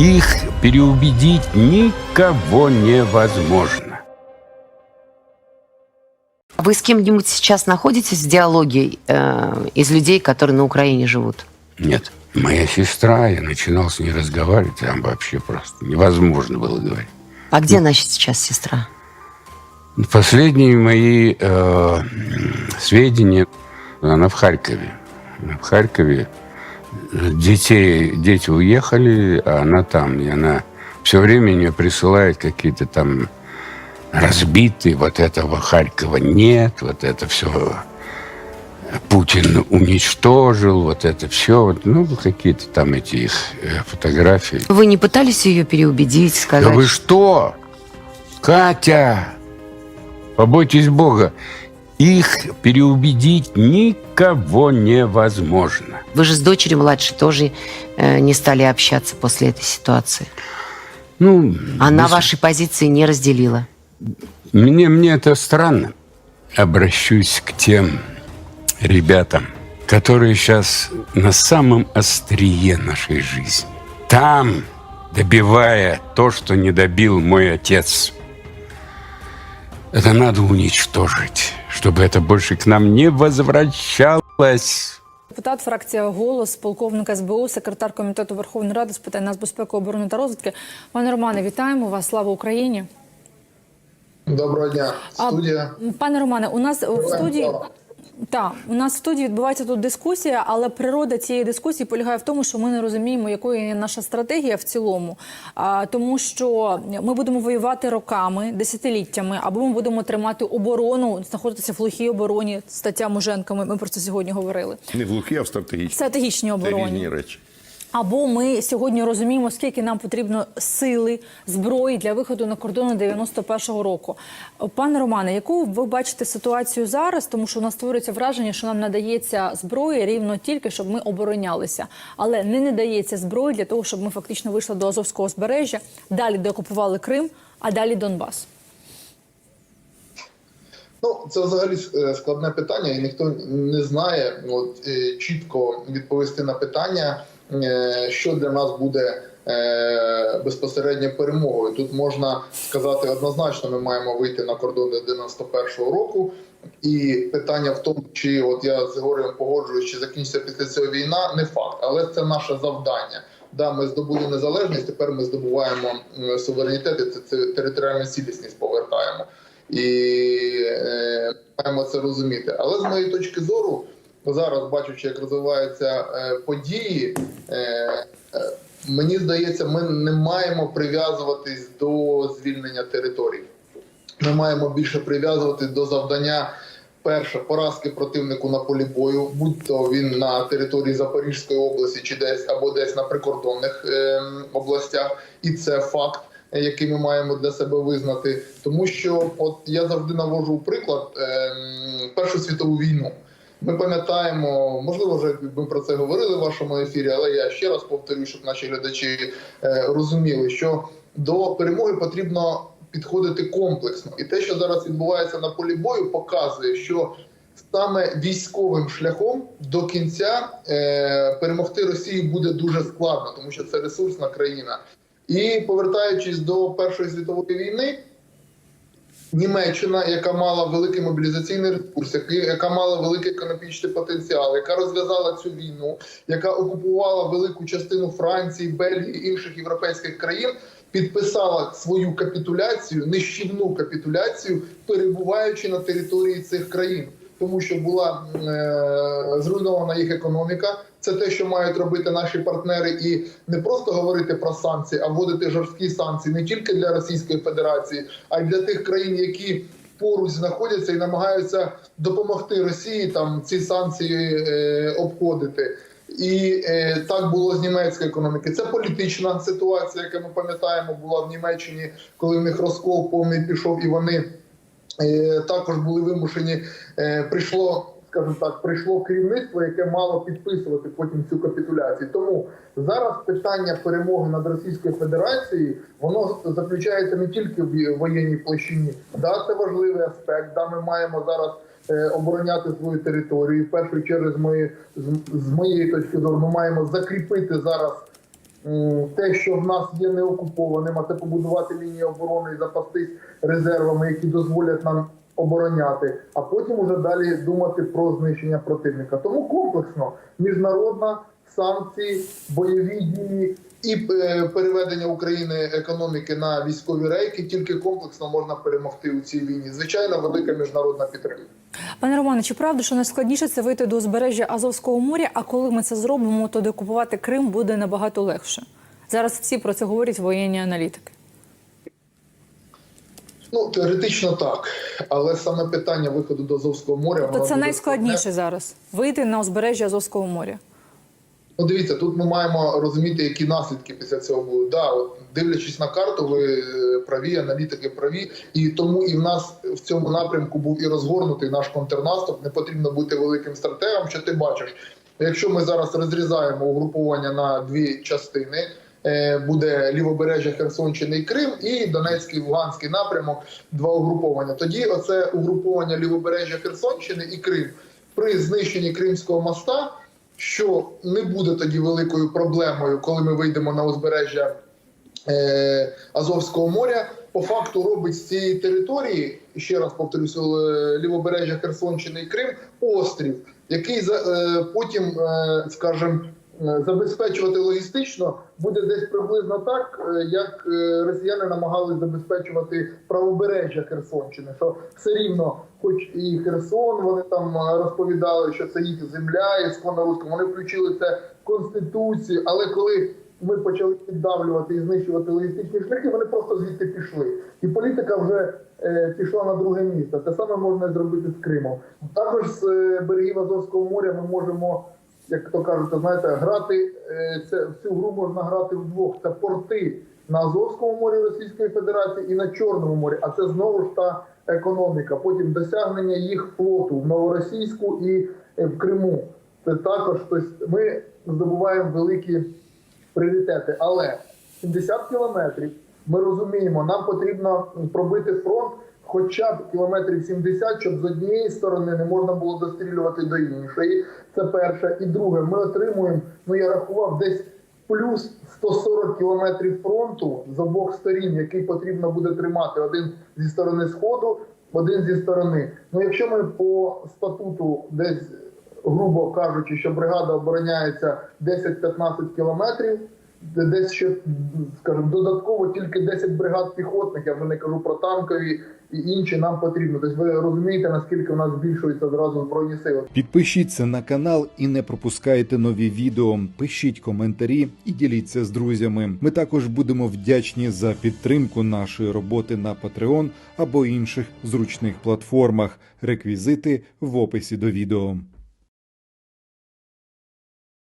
Их переубедить никого невозможно. Вы с кем-нибудь сейчас находитесь в диалоге э, из людей, которые на Украине живут? Нет, моя сестра, я начинал с ней разговаривать, там вообще просто невозможно было говорить. А где она сейчас, сестра? Последние мои э, сведения, она в Харькове. Она в Харькове. Детей, дети уехали, а она там. И она все время мне присылает какие-то там разбитые, вот этого Харькова нет, вот это все Путин уничтожил, вот это все, вот, ну, какие-то там эти их э, фотографии. Вы не пытались ее переубедить, Да сказать? вы что? Катя, побойтесь Бога. Их переубедить никого невозможно. Вы же с дочерью младшей тоже э, не стали общаться после этой ситуации. Ну, Она без- вашей позиции не разделила. мне, мне это странно. Обращусь к тем ребятам, которые сейчас на самом острие нашей жизни. Там, добивая то, что не добил мой отец. Это надо уничтожить, чтобы это больше к нам не возвращалось. Депутат, фракція голос, полковник СБУ, секретар комітету Верховної Ради з питань нацбезпеки, оборони та розвідки. Пане Романе, вітаємо вас! Слава Україні! Доброго дня, А, студія. Пане Романе, у нас в студії. Так, у нас в студії відбувається тут дискусія, але природа цієї дискусії полягає в тому, що ми не розуміємо, якою є наша стратегія в цілому. А, тому що ми будемо воювати роками, десятиліттями, або ми будемо тримати оборону, знаходитися в глухій обороні. Стаття Муженка. Ми, ми про це сьогодні говорили. Не в глухі, а в стратегічні. Стратегічній Це різні речі. Або ми сьогодні розуміємо, скільки нам потрібно сили, зброї для виходу на кордони 91-го року. Пане Романе, яку ви бачите ситуацію зараз? Тому що у нас створюється враження, що нам надається зброї рівно тільки, щоб ми оборонялися, але не надається зброї для того, щоб ми фактично вийшли до Азовського узбережжя, далі деокупували Крим, а далі Донбас. Ну, це взагалі е, складне питання, і ніхто не знає от, е, чітко відповісти на питання, що для нас буде е, безпосередньо перемогою. Тут можна сказати однозначно, ми маємо вийти на кордони 91-го року. І питання в тому, чи от я з Георгієм погоджуюсь, чи закінчиться після цього війна, не факт, але це наше завдання. Да, ми здобули незалежність. Тепер ми здобуваємо суверенітет, і це, це територіальну цілісність повертаємо. І е, маємо це розуміти. Але з моєї точки зору, зараз бачучи, як розвиваються е, події, е, е, мені здається, ми не маємо прив'язуватись до звільнення територій. Ми маємо більше прив'язуватись до завдання. Перше поразки противнику на полі бою, будь то він на території Запорізької області чи десь або десь на прикордонних е, областях, і це факт, який ми маємо для себе визнати. Тому що, от я завжди навожу приклад е, Першу світову війну. Ми пам'ятаємо, можливо, вже ми про це говорили в вашому ефірі, але я ще раз повторюю, щоб наші глядачі е, розуміли, що до перемоги потрібно підходити комплексно. І те, що зараз відбувається на полі бою, показує, що саме військовим шляхом до кінця е, перемогти Росію буде дуже складно, тому що це ресурсна країна. І повертаючись до Першої світової війни. Німеччина, яка мала великий мобілізаційний ресурс, яка- мала великий економічний потенціал, яка розв'язала цю війну, яка окупувала велику частину Франції, Бельгії інших європейських країн, підписала свою капітуляцію, нищівну капітуляцію, перебуваючи на території цих країн, тому що була е, зруйнована їх економіка. Це те, що мають робити наші партнери, і не просто говорити про санкції, а вводити жорсткі санкції не тільки для Російської Федерації, а й для тих країн, які поруч знаходяться і намагаються допомогти Росії там ці санкції е, обходити. І е, так було з німецької економіки. Це політична ситуація, яка ми пам'ятаємо, була в Німеччині, коли в них розкол повний пішов, і вони також були вимушені. Е, прийшло, скажімо так, прийшло керівництво, яке мало підписувати потім цю капітуляцію. Тому зараз питання перемоги над Російською Федерацією воно заключається не тільки в воєнній площині. Да, це важливий аспект. Да, ми маємо зараз. е, Обороняти свою територію в першу чергу з моєї з, з моєї точки зору, ми маємо закріпити зараз те, що в нас є неокупованим, а це побудувати лінії оборони і запастись резервами, які дозволять нам обороняти, а потім уже далі думати про знищення противника. Тому комплексно міжнародна санкції, бойові дії і е, переведення України економіки на військові рейки тільки комплексно можна перемогти у цій війні. Звичайно, велика міжнародна підтримка. Пане Романе, чи правда, що найскладніше це вийти до узбережжя Азовського моря? А коли ми це зробимо, то декупувати Крим буде набагато легше. Зараз всі про це говорять воєнні аналітики. Ну теоретично так, але саме питання виходу до Азовського моря То це найскладніше зараз вийти на узбережжя Азовського моря. Ну, дивіться, тут ми маємо розуміти, які наслідки після цього будуть. Да, от, дивлячись на карту, ви е, праві, аналітики праві, і тому і в нас в цьому напрямку був і розгорнутий наш контрнаступ. Не потрібно бути великим стратегом. Що ти бачиш? Якщо ми зараз розрізаємо угруповання на дві частини. е, Буде лівобережжя Херсонщини і Крим, і Донецький Луганський напрямок, два угруповання. Тоді оце угруповання лівобережжя Херсонщини і Крим при знищенні Кримського моста що не буде тоді великою проблемою, коли ми вийдемо на узбережжя е, Азовського моря. По факту робить з цієї території, ще раз повторюся, е, лівобережжя Херсонщини і Крим, острів, який е, потім, е, скажімо, забезпечувати логістично буде десь приблизно так, е, як е, росіяни намагались забезпечувати правобережжя Херсонщини. Що все рівно, хоч і Херсон, вони там е, розповідали, що це їх земля, ісконно руська, вони включили це в конституцію, але коли ми почали піддавлювати і знищувати логістичні шляхи, вони просто звідти пішли. І політика вже е, пішла на друге місце. Те саме можна зробити з Кримом. Також з е, берегів Азовського моря ми можемо, як то кажуть, знаєте, грати е, це в гру можна грати вдвох. Це порти на Азовському морі Російської Федерації і на Чорному морі. А це знову ж та економіка. Потім досягнення їх флоту в Новоросійську і е, в Криму. Це також тобто ми здобуваємо великі пріоритети. Але 70 кілометрів ми розуміємо, нам потрібно пробити фронт хоча б кілометрів 70, щоб з однієї сторони не можна було дострілювати до іншої. Це перше. І друге, ми отримуємо, ну я рахував, десь плюс 140 кілометрів фронту з обох сторін, який потрібно буде тримати один зі сторони сходу, один зі сторони. Ну якщо ми по статуту десь грубо кажучи, що бригада обороняється 10-15 кілометрів, десь ще, скажімо, додатково тільки 10 бригад піхотних, я вже не кажу про танкові і інші нам потрібно. Тобто ви розумієте, наскільки в нас збільшується зразу збройні сили. Підпишіться на канал і не пропускайте нові відео. Пишіть коментарі і діліться з друзями. Ми також будемо вдячні за підтримку нашої роботи на Patreon або інших зручних платформах. Реквізити в описі до відео.